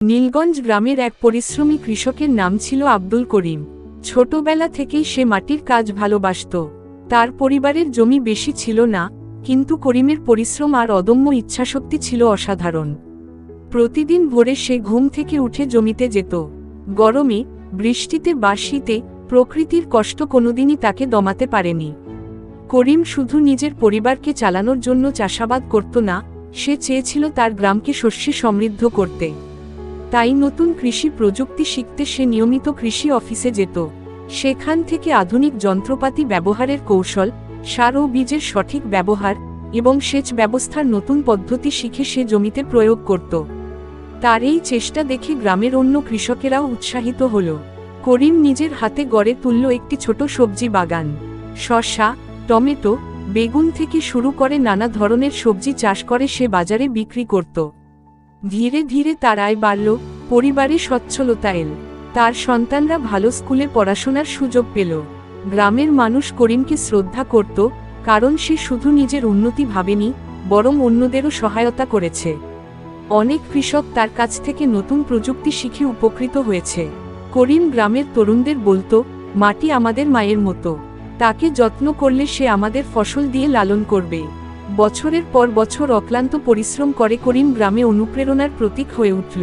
নীলগঞ্জ গ্রামের এক পরিশ্রমী কৃষকের নাম ছিল আব্দুল করিম। ছোটবেলা থেকেই সে মাটির কাজ ভালোবাসত। তার পরিবারের জমি বেশি ছিল না, কিন্তু করিমের পরিশ্রম আর অদম্য ইচ্ছাশক্তি ছিল অসাধারণ। প্রতিদিন ভোরে সে ঘুম থেকে উঠে জমিতে যেত। গরমে, বৃষ্টিতে বা শীতে প্রকৃতির কষ্ট কোনোদিনই তাকে দমাতে পারেনি। করিম শুধু নিজের পরিবারকে চালানোর জন্য চাষাবাদ করত না, সে চেয়েছিল তার গ্রামকে শস্যে সমৃদ্ধ করতে। তাই নতুন কৃষি প্রযুক্তি শিখতে সে নিয়মিত কৃষি অফিসে যেত। সেখান থেকে আধুনিক যন্ত্রপাতি ব্যবহারের কৌশল, সার ও বীজের সঠিক ব্যবহার এবং সেচ ব্যবস্থার নতুন পদ্ধতি শিখে সে জমিতে প্রয়োগ করত। তার এই চেষ্টা দেখে গ্রামের অন্য কৃষকেরাও উৎসাহিত হল। করিম নিজের হাতে গড়ে তুলল একটি ছোট সবজি বাগান। শসা, টমেটো, বেগুন থেকে শুরু করে নানা ধরনের সবজি চাষ করে সে বাজারে বিক্রি করত। ধীরে ধীরে তার আয় বাড়ল, পরিবারে সচ্ছলতা এল। তার সন্তানরা ভালো স্কুলে পড়াশোনার সুযোগ পেল। গ্রামের মানুষ করিমকে শ্রদ্ধা করত, কারণ সে শুধু নিজের উন্নতি ভাবেনি, বরং অন্যদেরও সহায়তা করেছে। অনেক কৃষক তার কাছ থেকে নতুন প্রযুক্তি শিখে উপকৃত হয়েছে। করিম গ্রামের তরুণদের বলতো, মাটি আমাদের মায়ের মতো। তাকে যত্ন করলে সে আমাদের ফসল দিয়ে লালন করবে। বছরের পর বছর অক্লান্ত পরিশ্রম করে করিম গ্রামে অনুপ্রেরণার প্রতীক হয়ে উঠল।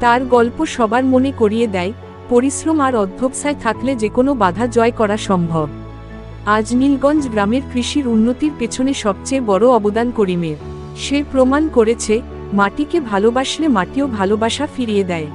তার গল্প সবার মনে করিয়ে দেয়, পরিশ্রম আর অধ্যবসায় থাকলে যে কোনো বাধা জয় করা সম্ভব। আজ নীলগঞ্জ গ্রামের কৃষির উন্নতির পেছনে সবচেয়ে বড় অবদান করিমের। সে প্রমাণ করেছে, মাটিকে ভালোবাসলে মাটিও ভালোবাসা ফিরিয়ে দেয়।